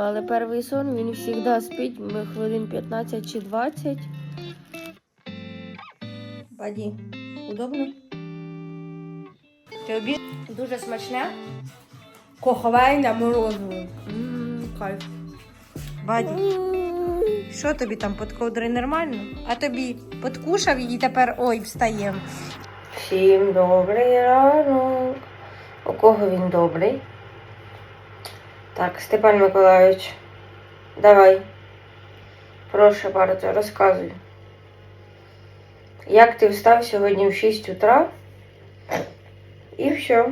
Але перший сон він завжди спить ми хвилин 15 чи 20. Баді, удобно? Ти обід? Дуже смачне. Коховайна морозиво. Ммм, кайф. Баді, що тобі там під ковдрою нормально? А тобі подкушав і тепер ой, встаємо. Всім добрий ранок. У кого він добрий? Так, Степан Миколайович, давай. Прошу bardzo, розказуй. Як ти встав сьогодні в 6 утра? І все.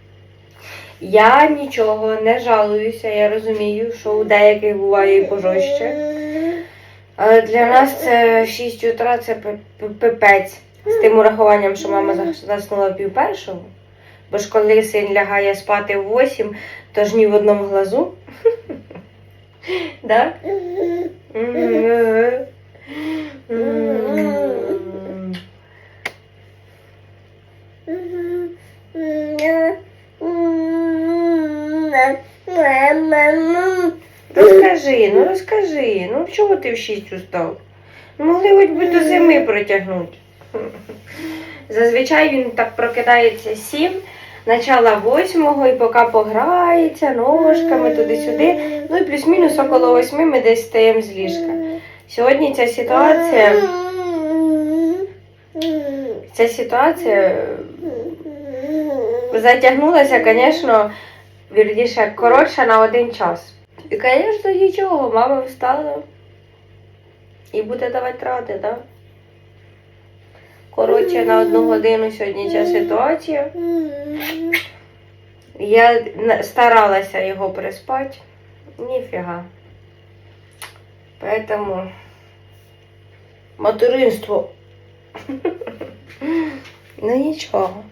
Я нічого не жалуюся, я розумію, що у деяких буває і пожорстче. Але для нас це 6 утра це пи- пи- пипець. З тим урахуванням, що мама заснула пів першого. Бо ж коли син лягає спати в 8, то ж ні в одному глазу. Розкажи, ну розкажи, ну чого ти в 6 устав? Могли хоч би до зими протягнути. Зазвичай він так прокидається 7, начала 8 і поки пограється ножками туди-сюди. Ну і плюс-мінус около 8 ми десь стаємо з ліжка. Сьогодні ця ситуація, ця ситуація затягнулася, звісно, вірніше, коротше на один час. І, звісно, нічого, мама встала і буде давати ради, так? Да? Коротше, на одну годину сьогодні ця ситуація. Я старалася його приспати. Ніфіга. Поэтому материнство. Ну нічого.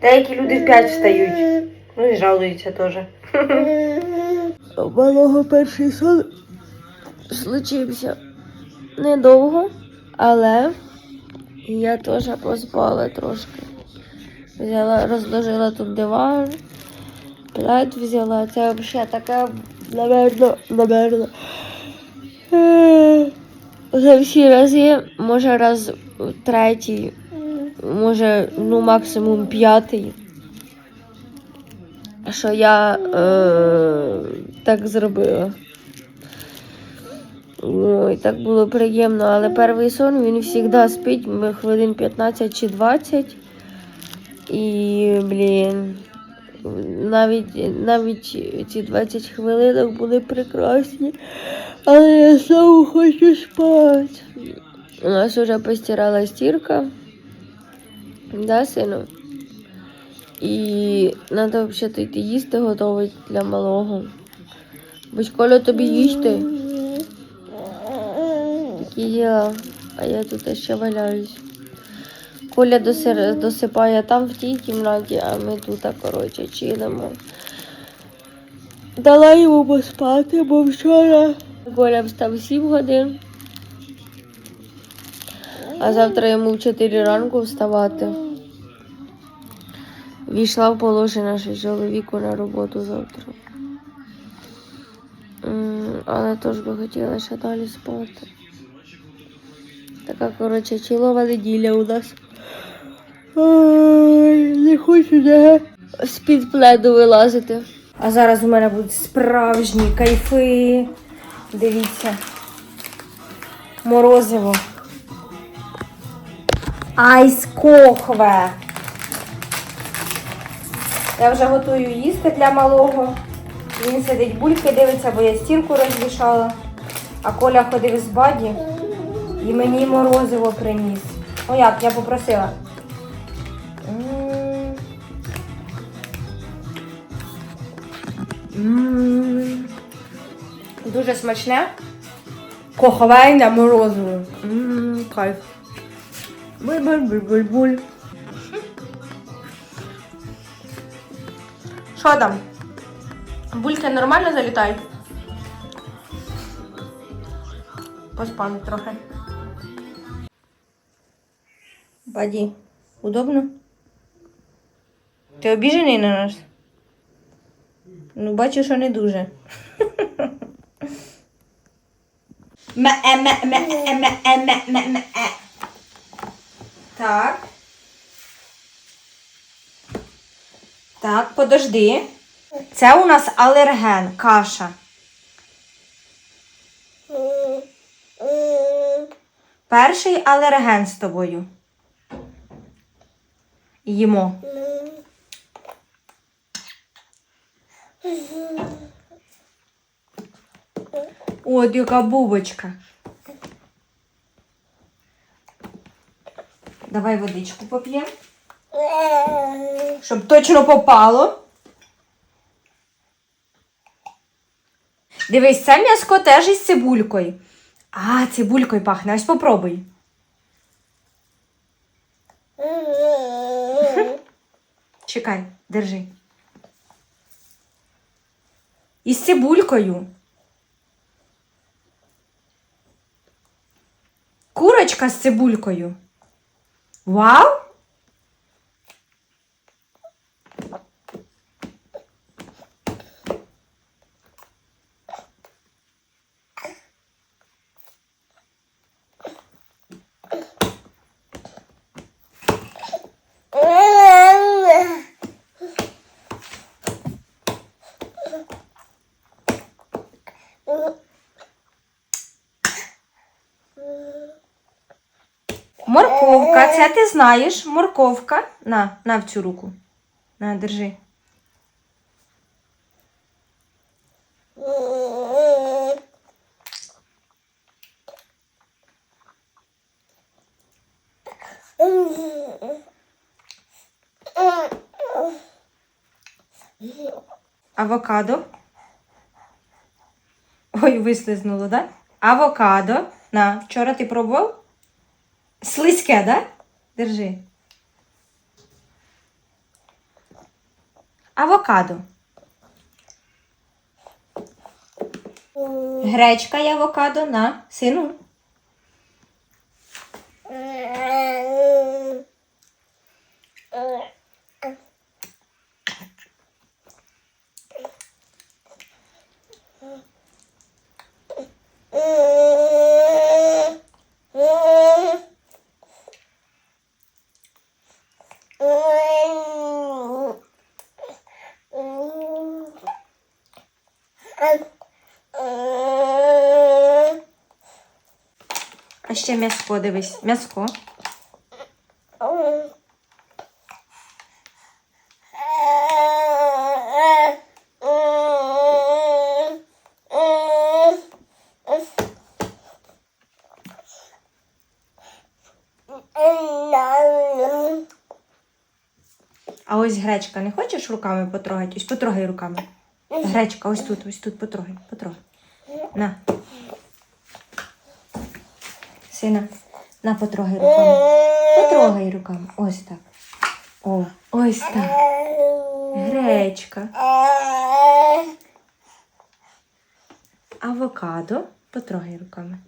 Деякі люди в 5 встають. Ну і жалуються теж. У малого перший сон случився недовго, але я теж поспала трошки. Взяла, розложила тут диван, плед взяла. Це взагалі таке, наверно. е, За всі рази, може раз третій, може, ну максимум п'ятий. Що я е, так зробила. Ой, так було приємно, але перший сон він завжди спить хвилин 15 чи 20. І, блін, навіть, навіть ці 20 хвилинок були прекрасні. Але я знову хочу спати. У нас вже постирала стірка. Да, сину? І треба взагалі їсти готувати для малого. Бо школа тобі їсти. Такі діла. А я тут ще валяюсь. Коля досипає там в тій кімнаті, а ми тут, коротше, чилимо. Дала йому поспати, бо вчора Коля встав 7 годин. А завтра йому в 4 ранку вставати. Війшла в положення, що чоловіку на роботу завтра. Але теж би хотіла ще далі спати. Така, коротше, чилова неділя у нас. Ой, не хочу не з-під пледу вилазити. А зараз у мене будуть справжні кайфи. Дивіться. Морозиво. Айс кохве. Я вже готую їсти для малого. Він сидить бульки, дивиться, бо я стірку розвішала. А Коля ходив з баді і мені морозиво приніс. Ну як, я попросила. Дуже смачне. Коховайне морозиво. М, Кайф. Буль-буль-буль-буль-буль. Що там? Бульки нормально залітають? Поспали трохи. Баді, удобно? Ти обіжений на нас? Ну, бачу, що не дуже. Так. Так, подожди. Це у нас алерген, каша. Перший алерген з тобою. Їмо. От яка бубочка. Давай водичку поп'ємо. Щоб точно попало. Дивись, це м'яско теж із цибулькою. А, цибулькою пахне. Ось попробуй. Чекай, держи. Із цибулькою. Курочка з цибулькою. Вау! Морковка, це ти знаєш. Морковка. На, на в цю руку. На, держи. Авокадо. Ой, вислизнуло, да? Авокадо. На, вчора ти пробував? Слизьке, да? Держи. Авокадо. Гречка і авокадо на сину. Ще м'яско, дивись. М'яско. А ось гречка, не хочеш руками потрогати? Ось потрогай руками. Гречка, ось тут, ось тут, потрогай, потрогай. На. Сина, на потрогай руками. Потрогай руками. Ось так. О, ось так. Гречка. Авокадо. Потрогай руками.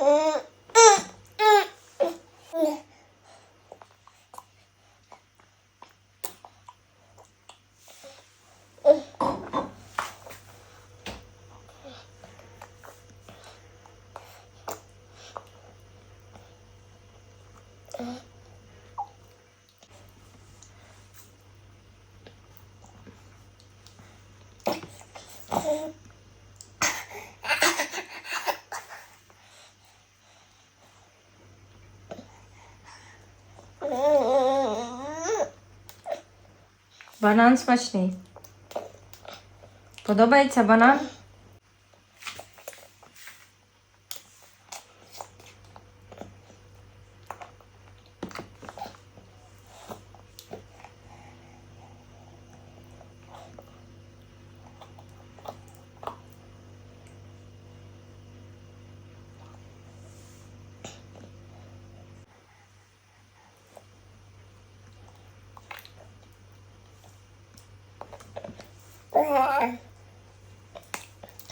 Ee, Банан смачний. Подобається банан?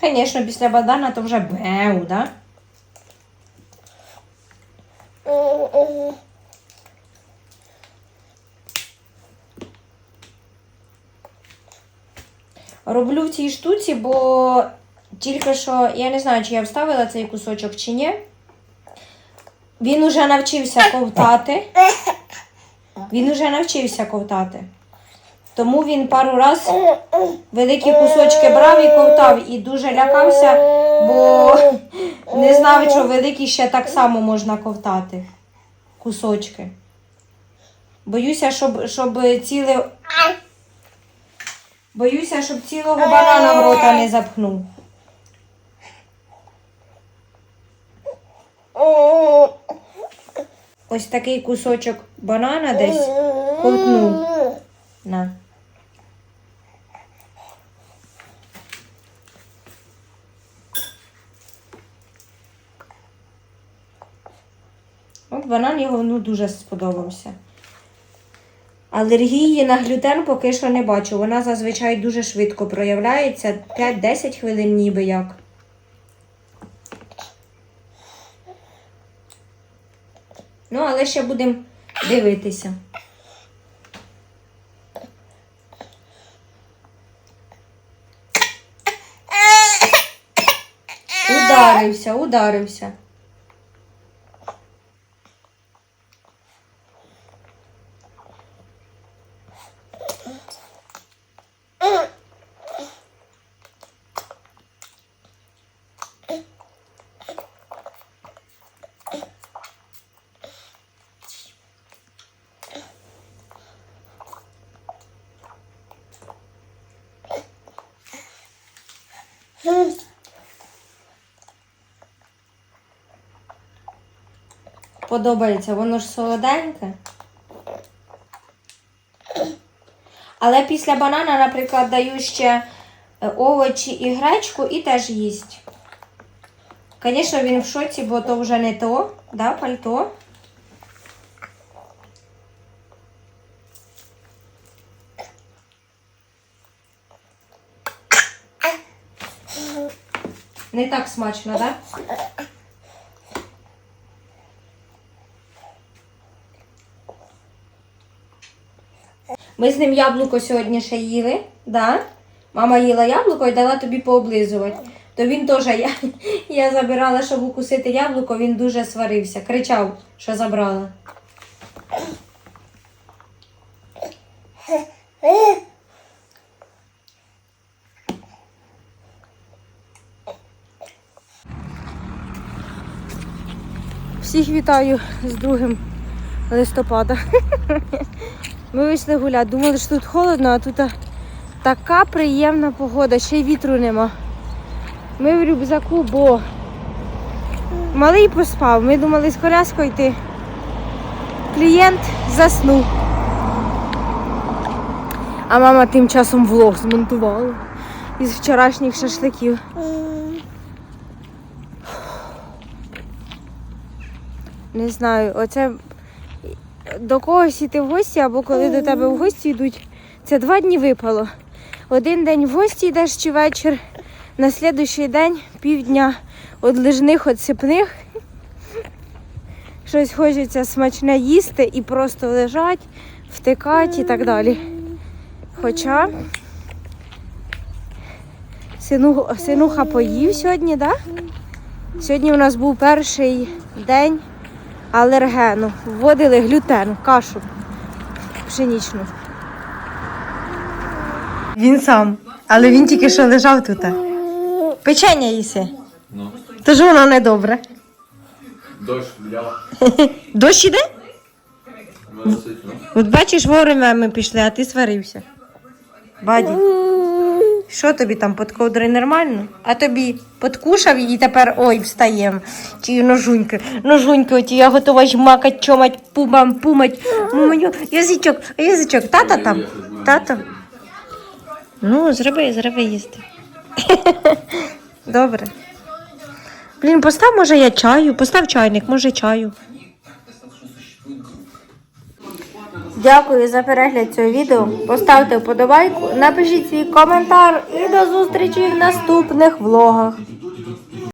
Звісно, після банана то вже беу, да? Роблю в цій штуці, бо тільки що я не знаю, чи я вставила цей кусочок чи ні. Він уже навчився ковтати. Він уже навчився ковтати. Тому він пару раз великі кусочки брав і ковтав і дуже лякався, бо не знав, що великі ще так само можна ковтати. Кусочки. Боюся, щоб, щоб ціле. Боюся, щоб цілого банана в рота не запхнув. Ось такий кусочок банана десь ковтнув. На. От банан його ну, дуже сподобався. Алергії на глютен поки що не бачу. Вона зазвичай дуже швидко проявляється. 5-10 хвилин ніби як. Ну, але ще будемо дивитися. Ударився, ударився. Подобається, воно ж солоденьке. Але після банана, наприклад, даю ще е, овочі і гречку і теж їсть. Звісно, він в шоці, бо то вже не то, да, пальто. Не так смачно, так? Да? Ми з ним яблуко сьогодні ще їли, да? Мама їла яблуко і дала тобі пооблизувати. То він теж, я, я забирала, щоб укусити яблуко, він дуже сварився, кричав, що забрала. Всіх вітаю з 2 листопада. Ми вийшли гуляти. Думали, що тут холодно, а тут така приємна погода, ще й вітру нема. Ми в рюкзаку, бо малий поспав. Ми думали з коляскою йти. Клієнт заснув. А мама тим часом влог змонтувала із вчорашніх шашликів. Не знаю, оце до когось іти в гості, або коли до тебе в гості йдуть, це два дні випало. Один день в гості йдеш чи вечір, на слідуючий день півдня від лижних, від. Щось хочеться смачне їсти і просто лежать, втикати і так далі. Хоча сину, синуха поїв сьогодні, так? Да? Сьогодні у нас був перший день алергену. Вводили глютен, кашу пшенічну. Він сам, але він тільки що лежав тут. Печення їси. Ну, Тож воно не добре. дощ взяла. Дощ іде? Ну. От бачиш, вовремя ми пішли, а ти сварився. Баді, що тобі там під ковдрою нормально? А тобі подкушав і тепер ой, встаєм. Ті ножуньки, ножуньки оті, я готова жмакать, чомать, пумам, пумать. Маманю, язичок, язичок, тата там? Тата? Ну, зроби, зроби їсти. Добре. Блін, постав, може, я чаю, постав чайник, може чаю. Дякую за перегляд цього відео. Поставте вподобайку, напишіть свій коментар і до зустрічі в наступних влогах.